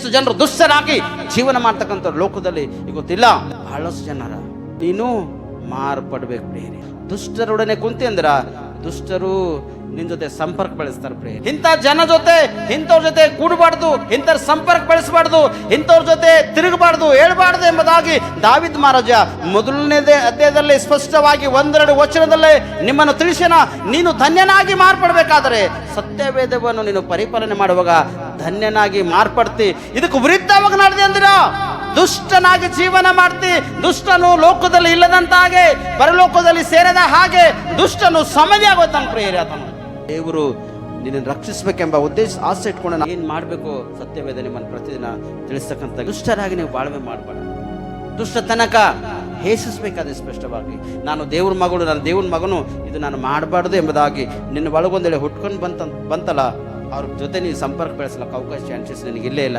ಎಷ್ಟು ಜನರು ದುಷ್ಟರಾಗಿ ಜೀವನ ಮಾಡ್ತಕ್ಕಂಥ ಲೋಕದಲ್ಲಿ ಗೊತ್ತಿಲ್ಲ. ಬಹಳಷ್ಟು ಜನರ. ನೀನು ಮಾರ್ಪಡ್ಬೇಕು ಪ್ರೇರಿ ದುಷ್ಟರೊಡನೆ ಕುಂತಿ ಅಂದ್ರ ದುಷ್ಟರು ನಿನ್ ಜೊತೆ ಸಂಪರ್ಕ ಬೆಳೆಸ್ತಾರೆ ಪ್ರಿಯ ಇಂಥ ಜನ ಜೊತೆ, ಇಂಥವ್ರ ಜೊತೆ ಕೂಡಬಾರ್ದು, ಇಂಥವ್ರ ಸಂಪರ್ಕ ಬೆಳೆಸಬಾರ್ದು, ಇಂಥವ್ರ ಜೊತೆ ತಿರುಗಬಾರ್ದು, ಹೇಳ್ಬಾರ್ದು ಎಂಬುದಾಗಿ ದಾವಿದ್ ಮಹಾರಾಜ ಮೊದಲನೇದೇ ಅಧ್ಯಾಯದಲ್ಲಿ ಸ್ಪಷ್ಟವಾಗಿ ಒಂದೆರಡು ವಚನದಲ್ಲೇ ನಿಮ್ಮನ್ನು ತಿಳಿಸೋಣ ನೀನು ಧನ್ಯನಾಗಿ ಮಾರ್ಪಡಬೇಕಾದರೆ ಸತ್ಯವೇದವನ್ನು ನೀನು ಪರಿಪಾಲನೆ ಮಾಡುವಾಗ ಧನ್ಯನಾಗಿ ಮಾರ್ಪಡ್ತಿ. ಇದಕ್ಕೆ ವಿರುದ್ಧವಾಗಿ ನಡೆದಿ ಅಂದಿರ? ದುಷ್ಟನಾಗಿ ಜೀವನ ಮಾಡ್ತಿ. ದುಷ್ಟನು ಲೋಕದಲ್ಲಿ ಇಲ್ಲದಂತ ಹಾಗೆ ಪರಲೋಕದಲ್ಲಿ ಸೇರದ ಹಾಗೆ ದುಷ್ಟನು ಸಮಯ ಆಗೋತಾನ ಆತನು. ದೇವರು ನಿನ್ನನ್ನು ರಕ್ಷಿಸಬೇಕೆಂಬ ಉದ್ದೇಶ ಆಸೆ ಇಟ್ಕೊಂಡು ನಾನು ಏನು ಮಾಡಬೇಕು? ಸತ್ಯವೇದ ನಿಮ್ಮನ್ನು ಪ್ರತಿದಿನ ತಿಳಿಸ್ತಕ್ಕಂಥ ದುಷ್ಟರಾಗಿ ನೀವು ಬಾಳ್ವೆ ದುಷ್ಟ ತನಕ ಹೇಸಿಸ್ಬೇಕಾದ್ರೆ ಸ್ಪಷ್ಟವಾಗಿ ನಾನು ದೇವ್ರ ಮಗಳು ನಾನು ದೇವ್ರ ಮಗನು ಇದು ನಾನು ಮಾಡಬಾರ್ದು ಎಂಬುದಾಗಿ ನಿನ್ನ ಒಳಗೊಂದೇಳೆ ಹುಟ್ಕೊಂಡು ಬಂತ ಬಂತಲ್ಲ? ಅವ್ರ ಜೊತೆ ನೀವು ಸಂಪರ್ಕ ಬೆಳೆಸಲಕ್ಕೆ ಅವಕಾಶ ಚಾನ್ಸಸ್ ನನಗೆ ಇಲ್ಲೇ ಇಲ್ಲ.